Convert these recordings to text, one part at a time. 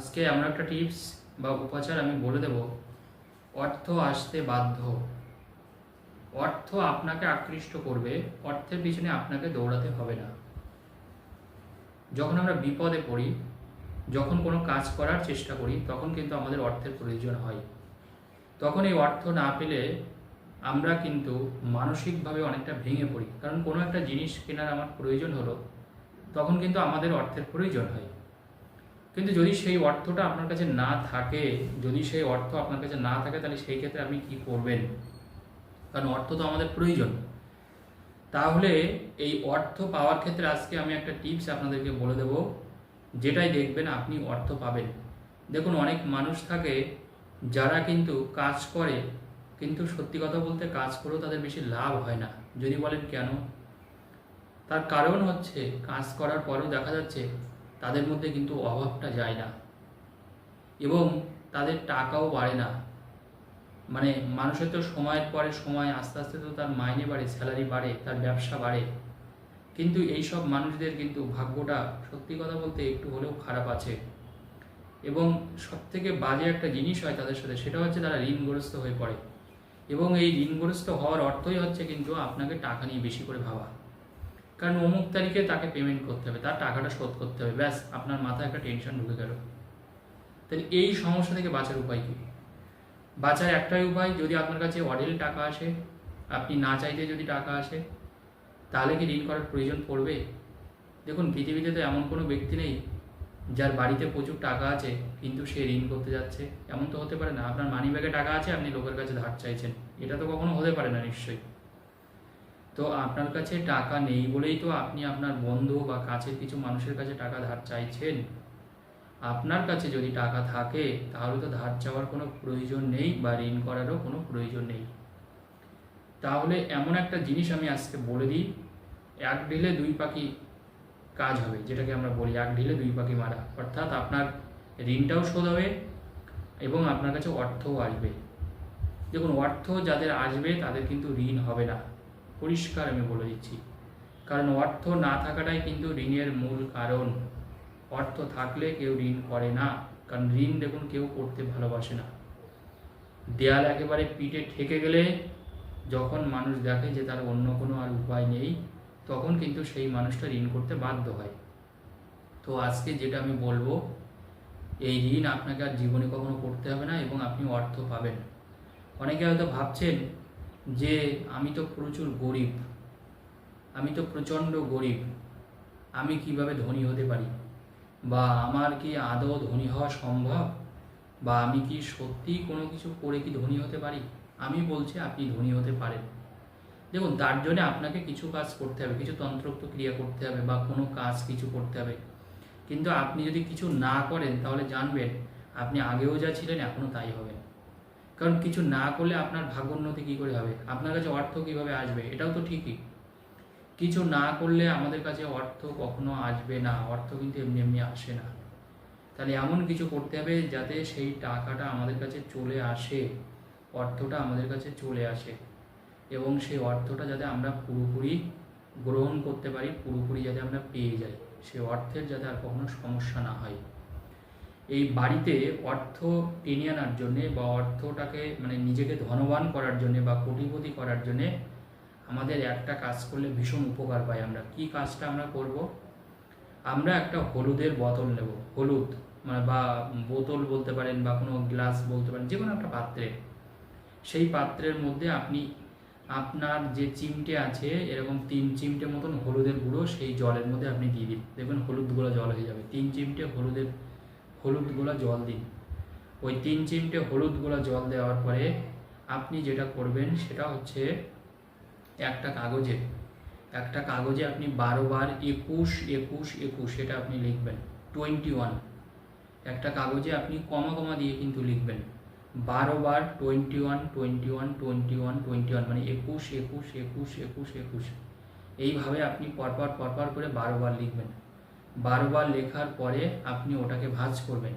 আজকে আমরা একটা টিপস বা উপাচার আমি বলে দেব। অর্থ আসতে বাধ্য। অর্থ আপনাকে আকৃষ্ট করবে, অর্থের পিছনে আপনাকে দৌড়াতে হবে না। যখন আমরা বিপদে পড়ি, যখন কোনো কাজ করার চেষ্টা করি, তখন কিন্তু আমাদের অর্থের প্রয়োজন হয়। তখন এই অর্থ না পেলে আমরা কিন্তু মানসিকভাবে অনেকটা ভেঙে পড়ি। কারণ কোনো একটা জিনিস কেনার আমার প্রয়োজন হলো, তখন কিন্তু আমাদের অর্থের প্রয়োজন হয়। কিন্তু যদি সেই অর্থটা আপনার কাছে না থাকে, যদি সেই অর্থ আপনার কাছে না থাকে, তাহলে সেই ক্ষেত্রে আপনি কি করবেন? কারণ অর্থ তো আমাদের প্রয়োজন। তাহলে এই অর্থ পাওয়ার ক্ষেত্রে আজকে আমি একটা টিপস আপনাদেরকে বলে দেব, যেটাই দেখবেন আপনি অর্থ পাবেন। দেখুন, অনেক মানুষ থাকে যারা কিন্তু কাজ করে, কিন্তু সত্যি কথা বলতে কাজ করেও তাদের বেশি লাভ হয় না। যদি বলেন কেন? তার কারণ হচ্ছে, কাজ করার পরেও দেখা যাচ্ছে তাদের মধ্যে কিন্তু অভাবটা যায় না। এবং তাদের টাকাও বাড়ে না। মানে মানুষের তো সময়ের পরে সময়, আস্তে আস্তে তো তার মাইনে বাড়ে স্যালারি বাড়ে, তার ব্যবসা বাড়ে। কিন্তু এই সব মানুষদের কিন্তু ভাগ্যটা সত্যি কথা বলতে একটু হলেও খারাপ আছে। এবং সব থেকে বাজে একটা জিনিস হয় তাদের সাথে, সেটা হচ্ছে তারা ঋণগ্রস্ত হয়ে পড়ে। এবং এই ঋণগ্রস্ত হওয়ার অর্থই হচ্ছে কিন্তু আপনাকে টাকা নিয়ে বেশি করে ভাবা। কারণ অমুক তারিখে তাকে পেমেন্ট করতে হবে, তার টাকাটা শোধ করতে হবে, ব্যাস, আপনার মাথায় একটা টেনশন ঢুকে গেল। তাহলে এই সমস্যা থেকে বাঁচার উপায় কী? বাঁচার একটাই উপায়, যদি আপনার কাছে অডেল টাকা আসে, আপনি না চাইতে যদি টাকা আসে, তাহলে কি ঋণ করার প্রয়োজন পড়বে? দেখুন, পৃথিবীতে তো এমন কোনো ব্যক্তি নেই যার বাড়িতে প্রচুর টাকা আছে, কিন্তু সে ঋণ করতে যাচ্ছে। এমন তো হতে পারে না। আপনার মানি ব্যাগে টাকা আছে, আপনি লোকের কাছে ধার চাইছেন। এটা তো কখনো হতে পারে না, নিশ্চয়ই। তো আপনার কাছে টাকা নেই বলেই তো আপনি আপনার বন্ধু বা কাছের কিছু মানুষের কাছে টাকা ধার চাইছেন। আপনার কাছে যদি টাকা থাকে, তাহলে তো ধার চাওয়ার কোনো প্রয়োজন নেই বা ঋণ করারও কোনো প্রয়োজন নেই। তাহলে এমন একটা জিনিস আমি আজকে বলে দিই, এক ঢিলে দুই পাখি কাজ হবে, যেটাকে আমরা বলি এক ঢিলে দুই পাখি মারা। অর্থাৎ আপনার ঋণটাও শোধ হবে এবং আপনার কাছে অর্থও আসবে। দেখুন, অর্থ যাদের আসবে তাদের কিন্তু ঋণ হবে না। পরিষ্কার আমি বলে দিচ্ছি। কারণ অর্থ না থাকাটাই কিন্তু ঋণের মূল কারণ। অর্থ থাকলে কেউ ঋণ করে না। কারণ ঋণ দেখুন, কেউ করতে ভালোবাসে না। দেয়াল একেবারে পিঠে ঠেকে গেলে যখন মানুষ দেখে যে তার অন্য কোনো আর উপায় নেই, তখন কিন্তু সেই মানুষটা ঋণ করতে বাধ্য হয়। তো আজকে যেটা আমি বলব, এই ঋণ আপনাকে আর জীবনে কখনো করতে হবে না এবং আপনি অর্থ পাবেন। অনেকে হয়তো ভাবছেন যে আমি তো প্রচুর গরিব, আমি তো প্রচণ্ড গরিব, আমি কীভাবে ধনী হতে পারি? বা আমার কি আদৌ ধনী হওয়া সম্ভব? বা আমি কি সত্যি কোনো কিছু করে কি ধনী হতে পারি? আমি বলছি আপনি ধনী হতে পারেন। দেখুন, তার জন্য আপনাকে কিছু কাজ করতে হবে, কিছু তন্ত্রোক্ত ক্রিয়া করতে হবে বা কোনো কাজ কিছু করতে হবে। কিন্তু আপনি যদি কিছু না করেন, তাহলে জানবেন, আপনি আগেও যা ছিলেন, এখনও তাই হবেন। কারণ কিছু না করলে আপনার ভাগ্যোন্নতি কী করে হবে? আপনার কাছে অর্থ কীভাবে আসবে? এটাও তো ঠিকই। কিছু না করলে আমাদের কাছে অর্থ কখনো আসবে না। অর্থ কিন্তু এমনি এমনি আসে না। তাহলে এমন কিছু করতে হবে যাতে সেই টাকাটা আমাদের কাছে চলে আসে। অর্থটা আমাদের কাছে চলে আসে। এবং সেই অর্থটা যাতে আমরা পুরোপুরি গ্রহণ করতে পারি, পুরোপুরি যাতে আমরা পেয়ে যাই। সেই অর্থের যাতে আর কখনো সমস্যা না হয়। এই বাড়িতে অর্থ টেনে আনার জন্যে বা অর্থটাকে মানে নিজেকে ধনবান করার জন্যে বা কোটিপতি করার জন্যে আমাদের একটা কাজ করলে ভীষণ উপকার পাই আমরা। কি কাজটা আমরা করব? আমরা একটা হলুদের বোতল নেব। হলুদ মানে বা বোতল বলতে পারেন বা কোনো গ্লাস বলতে পারেন, যে কোনো একটা পাত্রে। সেই পাত্রের মধ্যে আপনি, আপনার যে চিমটে আছে, এরকম তিন চিমটে মতন হলুদের গুঁড়ো সেই জলের মধ্যে আপনি দিয়ে দিন। দেখবেন হলুদ গুঁড়ো জল হয়ে যাবে। তিন চিমটে হলুদের হলুদ গুঁড়া জল দিন। ওই তিন চিমটে হলুদ গুঁড়া জল দেওয়ার পরে আপনি যেটা করবেন সেটা হচ্ছে একটা কাগজে একটা কাগজে আপনি বারো বার একুশ একুশ একুশ এটা আপনি লিখবেন, টোয়েন্টি ওয়ান। একটা কাগজে আপনি কমা কমা দিয়ে কিন্তু লিখবেন, বারো বার twenty one twenty one twenty one twenty one মানে একুশ একুশ একুশ একুশ একুশ। এইভাবে আপনি পরপর পরপর করে বারোবার লিখবেন। বারবার লেখার পরে আপনি ওটাকে ভাঁজ করবেন।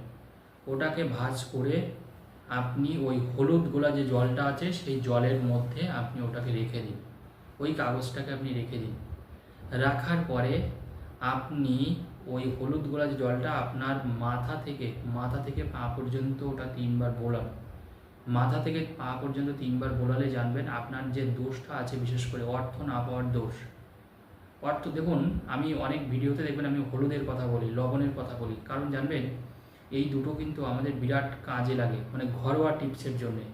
ওটাকে ভাঁজ করে আপনি ওই হলুদ গোলা যে জলটা আছে, সেই জলের মধ্যে আপনি ওটাকে রেখে দিন। ওই কাগজটাকে আপনি রেখে দিন। রাখার পরে আপনি ওই হলুদ গোলা যে জলটা আপনার মাথা থেকে মাথা থেকে পা পর্যন্ত ওটা তিনবার বোলান। মাথা থেকে পা পর্যন্ত তিনবার বোলালে জানবেন আপনার যে দোষটা আছে, বিশেষ করে অর্থ না পাওয়ার দোষ অর্থ দেখুন, আমি অনেক ভিডিওতে দেখবেন আমি হলুদের কথা বলি, লবণের কথা বলি। কারণ জানবেন, এই দুটো কিন্তু আমাদের বিরাট কাজে লাগে মানে ঘরোয়া টিপসের জন্যে।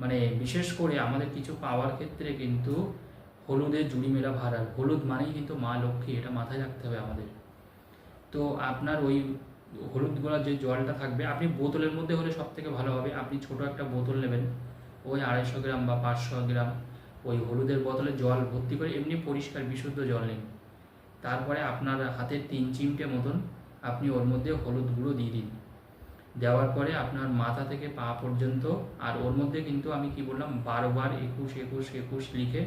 মানে বিশেষ করে আমাদের কিছু পাওয়ার ক্ষেত্রে কিন্তু হলুদের জুড়ি মেলা ভাড়ার। হলুদ মানেই কিন্তু মা লক্ষ্মী, এটা মাথায় রাখতে হবে আমাদের। তো আপনার ওই হলুদ গোলার যে জলটা থাকবে, আপনি বোতলের মধ্যে হলে সব থেকে ভালো হবে। আপনি ছোট একটা বোতল নেবেন, ওই আড়াইশো গ্রাম বা পাঁচশো গ্রাম। ওই হলুদের বোতলে জল ভর্তি করে এমনি পরিষ্কার বিশুদ্ধ জল নিন। তারপরে আপনার হাতের তিন চিমটে মতন আপনি ওর মধ্যে হলুদ গুঁড়ো দিয়ে দিন। দেওয়ার পরে আপনার মাথা থেকে পা পর্যন্ত আর ওর মধ্যে কিন্তু আমি কি বললাম, বারবার একুশ একুশ একুশ লিখে,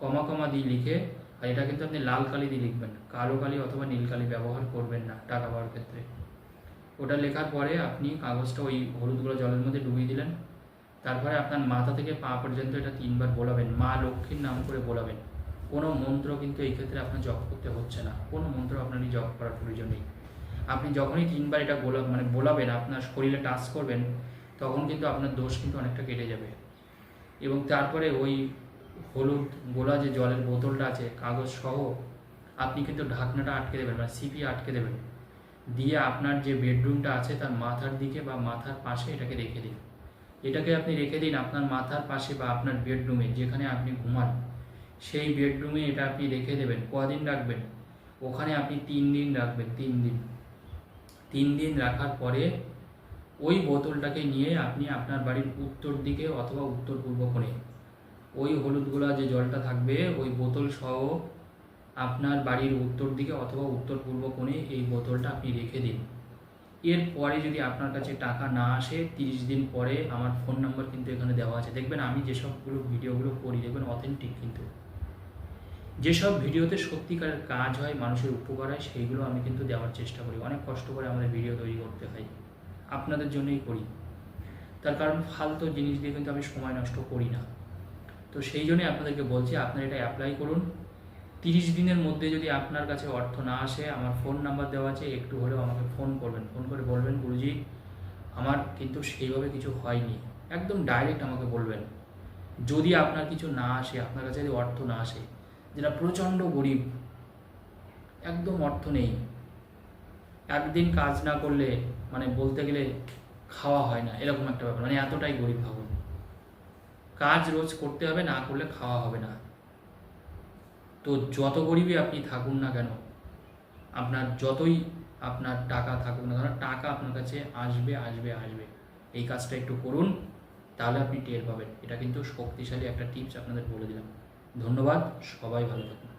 কমা কমা দিয়ে লিখে, আর এটা কিন্তু আপনি লাল কালি দিয়ে লিখবেন, কালো কালি অথবা নীল কালি ব্যবহার করবেন না টাকা পাওয়ার ক্ষেত্রে। ওটা লেখার পরে আপনি কাগজটা ওই হলুদগুলো জলের মধ্যে ডুবিয়ে দিলেন তারপরে আপনার মাথা থেকে পা পর্যন্ত এটা তিনবার বলাবেন। মা লক্ষ্মীর নাম করে বোলাবেন। কোনো মন্ত্র কিন্তু এই ক্ষেত্রে আপনার জপ করতে হচ্ছে না। কোনো মন্ত্র আপনারই জপ করার প্রয়োজন নেই। আপনি যখনই তিনবার এটা বলা মানে বলাবেন, আপনার শরীরে টাচ করবেন, তখন কিন্তু আপনার দোষ কিন্তু অনেকটা কেটে যাবে। এবং তারপরে ওই হলুদ গোলা যে জলের বোতলটা আছে, কাগজ সহ, আপনি কিন্তু ঢাকনাটা আটকে দেবেন মানে সিপি আটকে দেবেন। দিয়ে আপনার যে বেডরুমটা আছে, তার মাথার দিকে বা মাথার পাশে এটাকে রেখে দিন। এটাকে আপনি রেখে দিন আপনার মাথার পাশে বা আপনার বেডরুমে যেখানে আপনি ঘুমান। সেই বেডরুমে এটা আপনি রেখে দেবেন। কদিন রাখবেন? ওখানে আপনি তিন দিন রাখবেন, তিন দিন। তিন দিন রাখার পরে ওই বোতলটাকে নিয়ে আপনি আপনার বাড়ির উত্তর দিকে অথবা উত্তর পূর্ব কোণে, ওই হলুদগুলা যে জলটা থাকবে, ওই বোতল সহ আপনার বাড়ির উত্তর দিকে অথবা উত্তর পূর্ব কোণে এই বোতলটা আপনি রেখে দিন। এরপরে যদি আপনার কাছে টাকা না আসে, তিরিশ দিন পরে আমার ফোন নাম্বার কিন্তু এখানে দেওয়া আছে। দেখবেন আমি যেসবগুলো ভিডিওগুলো করি, দেখবেন অথেন্টিক কিন্তু। যেসব ভিডিওতে সত্যিকারের কাজ হয়, মানুষের উপকার হয়, সেইগুলো আমি কিন্তু দেওয়ার চেষ্টা করি। অনেক কষ্ট করে আমাদের ভিডিও তৈরি করতে হয়। আপনাদের জন্যই করি। তার কারণ ফালতু জিনিস দিয়ে কিন্তু আমি সময় নষ্ট করি না। তো সেই জন্যই আপনাদেরকে বলছি, আপনারা এটা অ্যাপ্লাই করুন। তিরিশ দিনের মধ্যে যদি আপনার কাছে অর্থ না আসে, আমার ফোন নাম্বার দেওয়া আছে, একটু হলেও আমাকে ফোন করবেন। ফোন করে বলবেন, গুরুজি, আমার কিন্তু সেইভাবে কিছু হয়নি। একদম ডাইরেক্ট আমাকে বলবেন। যদি আপনার কিছু না আসে, আপনার কাছে যদি অর্থ না আসে, যেটা প্রচণ্ড গরিব, একদম অর্থ নেই। একদিন কাজ না করলে মানে বলতে গেলে খাওয়া হয় না, এরকম একটা ব্যাপার। মানে এতটাই গরিব ভাবুন। কাজ রোজ করতে হবে, না করলে খাওয়া হবে না। তো যত গরিবই আপনি থাকুন না কেন, আপনার যতই আপনার টাকা থাকুক না কেন, টাকা আপনার কাছে আসবে আসবে আসবে। এই কাজটা একটু করুন, তাহলে আপনি টের পাবেন। এটা কিন্তু শক্তিশালী একটা টিপস আপনাদের বলে দিলাম। ধন্যবাদ, সবাই ভালো থাকুন।